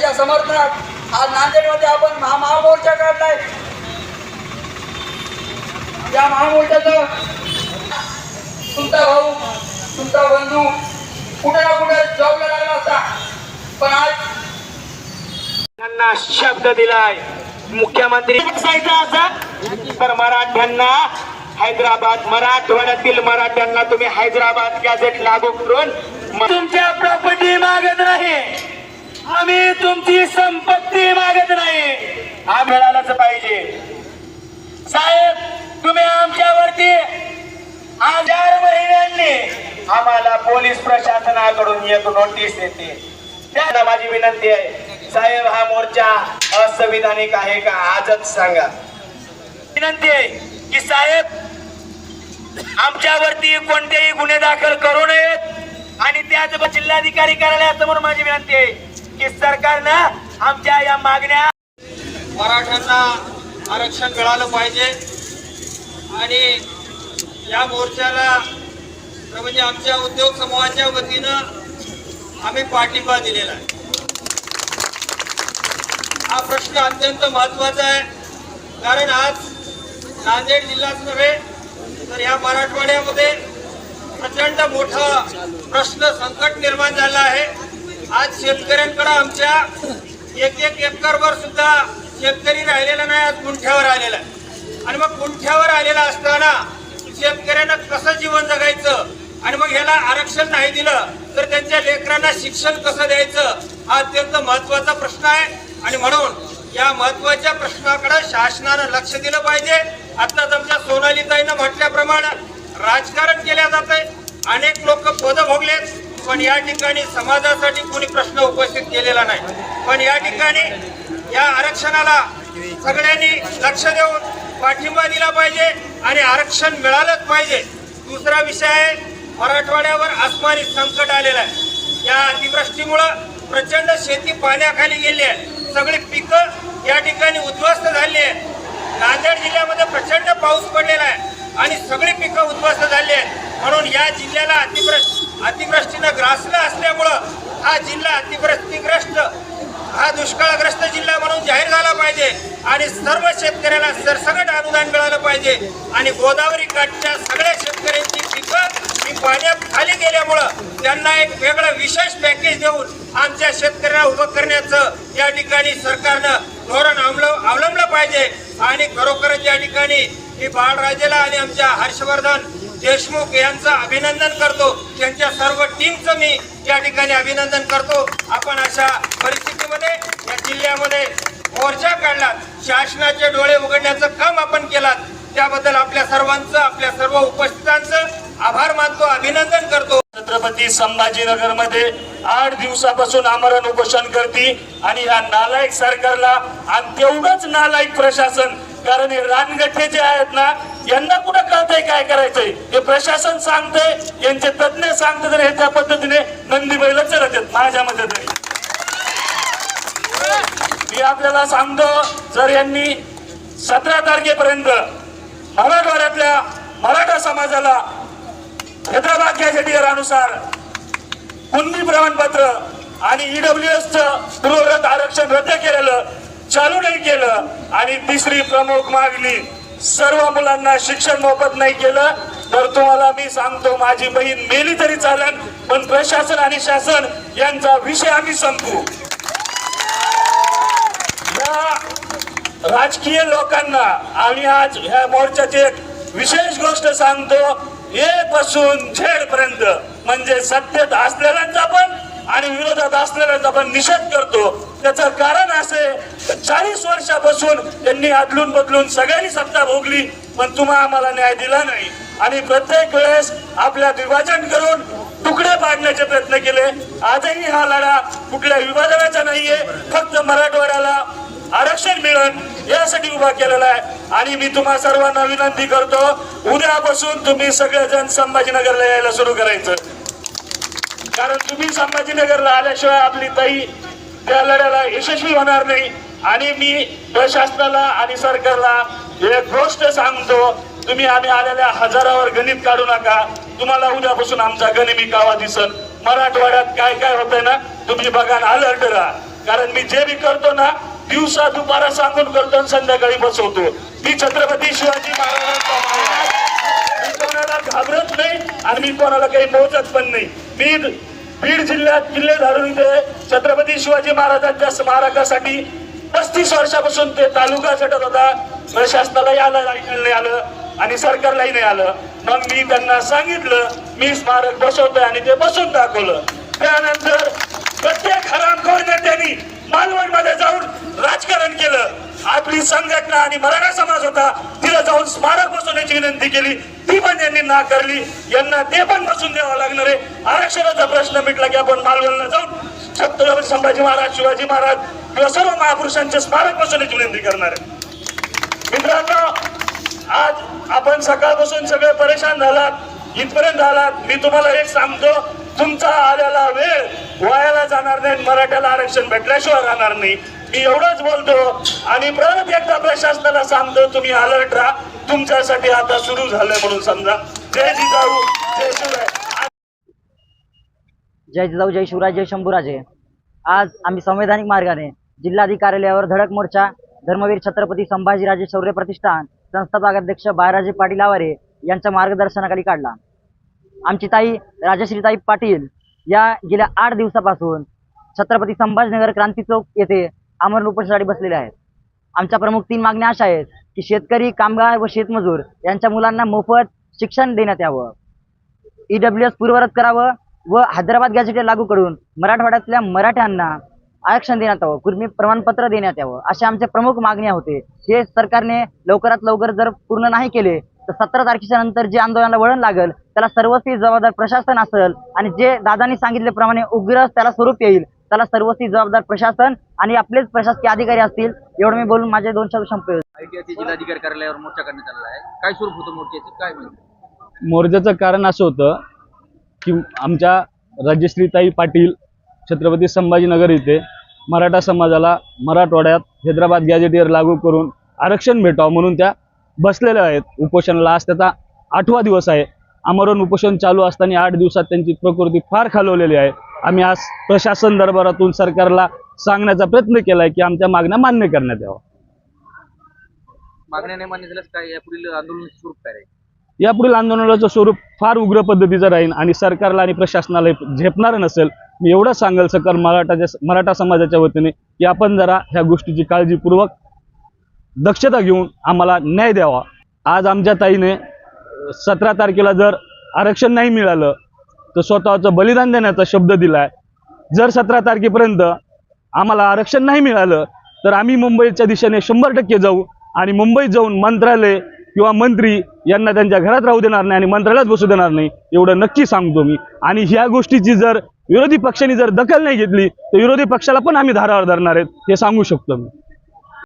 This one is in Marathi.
त्याच्या समर्थनात आज नांदेडमध्ये आपण महामोर्चा काढलाय. या महामोर्चाचं तुमचा भाऊ तुमचा बंधू कुठे ना कुठे जॉबला लागला असता. पण आज त्यांना शब्द दिलाय. मुख्यमंत्री असं तर मराठ्यांना हैदराबाद मराठवाड्यातील मराठ्यांना तुम्ही हैदराबाद गॅझेट लागू करून तुमच्या प्रॉपर्टी मागत नाही. आम्ही तुमची संपत्ती मागत नाही. हा मिळालाच पाहिजे. साहेब तुम्ही आमच्यावरती हजार महिन्यांनी आम्हाला पोलीस प्रशासनाकडून एक नोटीस येते त्याला माझी विनंती आहे. साहेब हा मोर्चा असंविधानिक आहे का? आजच सांगा. विनंती आहे की साहेब आमच्यावरती कोणतेही गुन्हे दाखल करू नयेत आणि त्याच जिल्हाधिकारी कार्यालयासमोर माझी विनंती आहे. की सरकारनं आमच्या या मागण्या? मराठ्यांना आरक्षण मिळालं पाहिजे. आणि या मोर्चाला म्हणजे आमच्या उद्योग समूहाच्या वतीनं आम्ही पाठिंबा दिलेला आहे. हा प्रश्न अत्यंत महत्त्वाचा आहे. कारण आज नांदेड जिल्हाच नव्हे तर या मराठवाड्यामध्ये प्रचंड मोठा प्रश्न संकट निर्माण झाला आहे. आज शेतकऱ्यांकडे आमच्या एक एक एकरवर सुद्धा शेतकरी राहिलेला नाही आज गुंठ्यावर आलेला आहे. आणि मग गुंठ्यावर आलेला असताना शेतकऱ्यांना कसं जीवन जगायचं? आणि मग ह्याला आरक्षण नाही दिलं तर त्यांच्या लेकरांना शिक्षण कसं द्यायचं? हा अत्यंत महत्त्वाचा प्रश्न आहे. आणि म्हणून या महत्त्वाच्या प्रश्नाकडे शासनानं लक्ष दिलं पाहिजे. आताच आमच्या सोनालीताईनं म्हटल्याप्रमाणे राजकारण केल्या जात अनेक लोक पद भोगलेत. पण या ठिकाणी समाजासाठी कोणी प्रश्न उपस्थित केलेला नाही. पण या ठिकाणी या आरक्षणाला सगळ्यांनी लक्ष देऊन पाठिंबा दिला पाहिजे आणि आरक्षण मिळालंच पाहिजे. दुसरा विषय आहे मराठवाड्यावर आसमानी संकट आलेलं आहे. या अतिवृष्टीमुळं प्रचंड शेती पाण्याखाली गेली आहे. सगळी पिकं या ठिकाणी उद्ध्वस्त झाली आहे नांदेड जिल्ह्यामध्ये प्रचंड पाऊस पडलेला आहे आणि सगळी पिकं उद्ध्वस्त झाली आहेत. म्हणून या जिल्ह्याला अतिवृष्टी अतिवृष्टीनं ग्रासलं असल्यामुळं हा जिल्हा अतिवृष्टीग्रस्त हा दुष्काळग्रस्त जिल्हा म्हणून जाहीर झाला पाहिजे आणि सर्व शेतकऱ्याला सरसकट अनुदान मिळालं पाहिजे आणि गोदावरी काठच्या सगळ्या शेतकऱ्यांची पिकं ही पाण्यात खाली गेल्यामुळं त्यांना एक वेगळं विशेष पॅकेज देऊन आमच्या शेतकऱ्यांना उभं करण्याचं या ठिकाणी सरकारनं धोरण अवलं अवलंबलं पाहिजे. आणि खरोखरच या ठिकाणी मी बाळराजेला आणि आमच्या हर्षवर्धन देशमुख यांचं अभिनंदन करतो. त्यांच्या सर्व टीमचं मी या ठिकाणी अभिनंदन करतो. आपण अशा परिस्थितीमध्ये या जिल्ह्यामध्ये मोर्चा काढला शासनाचे डोळे उघडण्याचं काम आपण केलात. त्याबद्दल आपल्या सर्वांचं आपल्या सर्व उपस्थितांचं आभार मानतो अभिनंदन करतो. छत्रपती संभाजीनगरमध्ये आठ दिवसापासून आमरण उपोषण करते आणि या नालायक सरकारला आणि तेवढंच नालायक प्रशासन कारण हे रानगठे जे आहेत ना यांना कुठं कळतंय काय करायचंय? हे प्रशासन सांगतंय यांचे तज्ज्ञ सांगते तर हे त्या पद्धतीने नंदी बैल चलत आहेत. माझ्या मते तरी. मी आपल्याला सांगतो जर यांनी सतरा तारखेपर्यंत मराठवाड्यातल्या मराठा समाजाला हैदराबाद गॅझेटियरानुसार कुणबी प्रमाणपत्र आणि ईडब्ल्यू एस पूर्वरत आरक्षण रद्द केलेलं चालू नाही केलं आणि तिसरी प्रमुख मागणी सर्व मुलांना शिक्षण मोफत नाही केलं तर तुम्हाला मी सांगतो माझी बहीण मेली तरी चालेल पण प्रशासन आणि शासन यांचा विषय आम्ही संपू या राजकीय लोकांना आम्ही आज ह्या मोर्चाची एक विशेष गोष्ट सांगतो ए पासून झेड पर्यंत म्हणजे सत्तेत असलेल्यांचा पण आणि विरोधात असलेल्यांचा पण निषेध करतो. त्याचं कारण असे चाळीस वर्षापासून त्यांनी आदलून बदलून सगळ्यांनी सत्ता भोगली पण तुम्हा आम्हाला न्याय दिला नाही. आणि प्रत्येक वेळेस आपल्या विभाजन करून तुकडे पाडण्याचे प्रयत्न केले. आजही हा लढा कुठल्या विभाजनाचा नाहीये फक्त मराठवाड्याला आरक्षण मिळण यासाठी उभा केलेला आहे. आणि मी तुम्हा सर्वांना विनंती करतो उद्यापासून तुम्ही सगळेजण संभाजीनगरला यायला सुरू करायचं. कारण तुम्ही संभाजीनगरला आल्याशिवाय आपली ताई त्या लढ्याला यशस्वी होणार नाही. आणि मी प्रशासनाला आणि सरकारला एक गोष्ट सांगतो. तुम्ही आम्ही आलेल्या हजारावर गणित काढू नका. तुम्हाला उद्यापासून आमचा गणिमी कावा दिसल. मराठवाड्यात काय काय होतंय ना तुम्ही बघा अलर्ट राहा. कारण मी जे बी करतो ना दिवसा दुपारा सांगून करतो आणि संध्याकाळी बसवतो. मी छत्रपती शिवाजी महाराजांचा मी कोणाला घाबरत नाही आणि मी कोणाला काही मोजत पण नाही. मी बीड जिल्ह्यात किल्ले धारून इथे छत्रपती शिवाजी महाराजांच्या स्मारकासाठी पस्तीस वर्षापासून ते तालुका झटत होता. प्रशासनालाही आलं नाही आलं आणि सरकारलाही नाही आलं. मग मी त्यांना सांगितलं मी स्मारक बसवतोय आणि ते बसून दाखवलं. त्यानंतर प्रत्येक हरामखोर नेत्यांनी मालवणमध्ये जाऊन राजकारण केलं. आपली संघटना आणि मराठा समाज होता तिला जाऊन स्मारक बसवण्याची विनंती केली. ती पण यांनी नाकारली यांना ते पण बसून द्यावं लागणार आहे. आरक्षणाचा प्रश्न मिटला की आपण मालवणला जाऊन छत्रपती संभाजी महाराज शिवाजी महाराज किंवा सर्व महापुरुषांचे स्मारक बसवण्याची विनंती करणार आहे. मित्रांनो आज आपण सकाळपासून सगळे परेशान झालात. इथपर्यंत आलात मी तुम्हाला एक सांगतो तुमचा आलेला वेळ वायाला जाणार नाही मराठ्याला आरक्षण भेटल्याशिवाय राहणार नाही. मी एवढंच बोलतो. आणि परत एकदा प्रशासनाला सांगतो तुम्ही अलर्ट राहा. तुमच्यासाठी आता सुरू झालंय म्हणून समजा. जय जिजाऊ जय शिवराय. जय जिजाऊ जय शिवराय जय शंभूराजे. आज आम्ही संवैधानिक मार्गाने जिल्हाधिकारी कार्यालयावर धडक मोर्चा धर्मवीर छत्रपती संभाजीराजे शौर्य प्रतिष्ठान संस्थापक अध्यक्ष बाळराजे पाटील आवारे यांच्या मार्गदर्शनाखाली काढला. आमची ताई राजश्रीताई पाटील या गेल्या आठ दिवसापासून छत्रपती संभाजीनगर क्रांती चौक येथे आमरण उपोषणासाठी बसलेले आहेत. आमच्या प्रमुख तीन मागण्या अशा आहेत की शेतकरी कामगार व शेतमजूर यांच्या मुलांना मोफत शिक्षण देण्यात यावं. ईडब्ल्यू एस पूर्वरत करावं व हैदराबाद गॅजेट लागू करून मराठवाड्यातल्या मराठ्यांना आरक्षण देण्यात यावं कुर्मी प्रमाणपत्र देण्यात यावं अशा आमच्या प्रमुख मागण्या होते. हे सरकारने लवकरात लवकर जर पूर्ण नाही केले तर सतरा तारखेच्या नंतर जे आंदोलनाला वळण लागेल त्याला सर्वस्वी जबाबदार प्रशासन असेल आणि जे दादांनी सांगितल्याप्रमाणे उग्र त्याला स्वरूप येईल त्याला सर्वस्वी जबाबदार प्रशासन आणि आपलेच प्रशासकीय अधिकारी असतील एवढं मी बोलून माझे दोन शब्द संपवतो. आयटीआयटी जिल्हाधिकारी कार्यालयावर मोर्चा करण्यात आलेला आहे. काय स्वरूप होतं मोर्चाचं? काय म्हणजे मोर्चाचं कारण असं होतं की आमच्या राजश्रीताई पाटील छत्रपती संभाजीनगर इथे मराठा समाजाला मराठवाड्यात हैदराबाद गॅजेटियर लागू करून आरक्षण भेटावं म्हणून त्या बसलेल्या आहेत. उपोषणाला आज त्याचा आठवा दिवस आहे. आमरण उपोषण चालू असताना आठ दिवसात त्यांची प्रकृती फार खालवलेली आहे. आम्ही आज प्रशासन दरबारातून सरकारला सांगण्याचा प्रयत्न केला आहे की आमच्या मागण्या मान्य करण्यात यावं मागण्या नाही मान्य झाल्यास काय यापुढील आंदोलनाचे स्वरूप काय आहे यापुढील आंदोलनाचं स्वरूप फार उग्र पद्धतीचं राहील आणि सरकारला आणि प्रशासनाला झेपणारं नसेल मी एवढं सांगेल सकल मराठाच्या मराठा समाजाच्या वतीने की आपण जरा ह्या गोष्टीची काळजीपूर्वक दक्षता घेऊन आम्हाला न्याय द्यावा. आज आमच्या ताईने सतरा तारखेला जर आरक्षण नाही मिळालं तर स्वतःचं बलिदान देण्याचा शब्द दिलाय. जर सतरा तारखेपर्यंत आम्हाला आरक्षण नाही मिळालं तर आम्ही मुंबईच्या दिशेने शंभर टक्के जाऊ आणि मुंबईत जाऊन मंत्रालय किंवा मंत्री यांना त्यांच्या घरात राहू देणार नाही आणि मंत्रालयात बसू देणार नाही एवढं नक्की सांगतो मी. आणि ह्या गोष्टीची जर विरोधी पक्षांनी जर दखल नाही घेतली तर विरोधी पक्षाला पण आम्ही धारावर धरणार आहेत हे सांगू शकतो मी.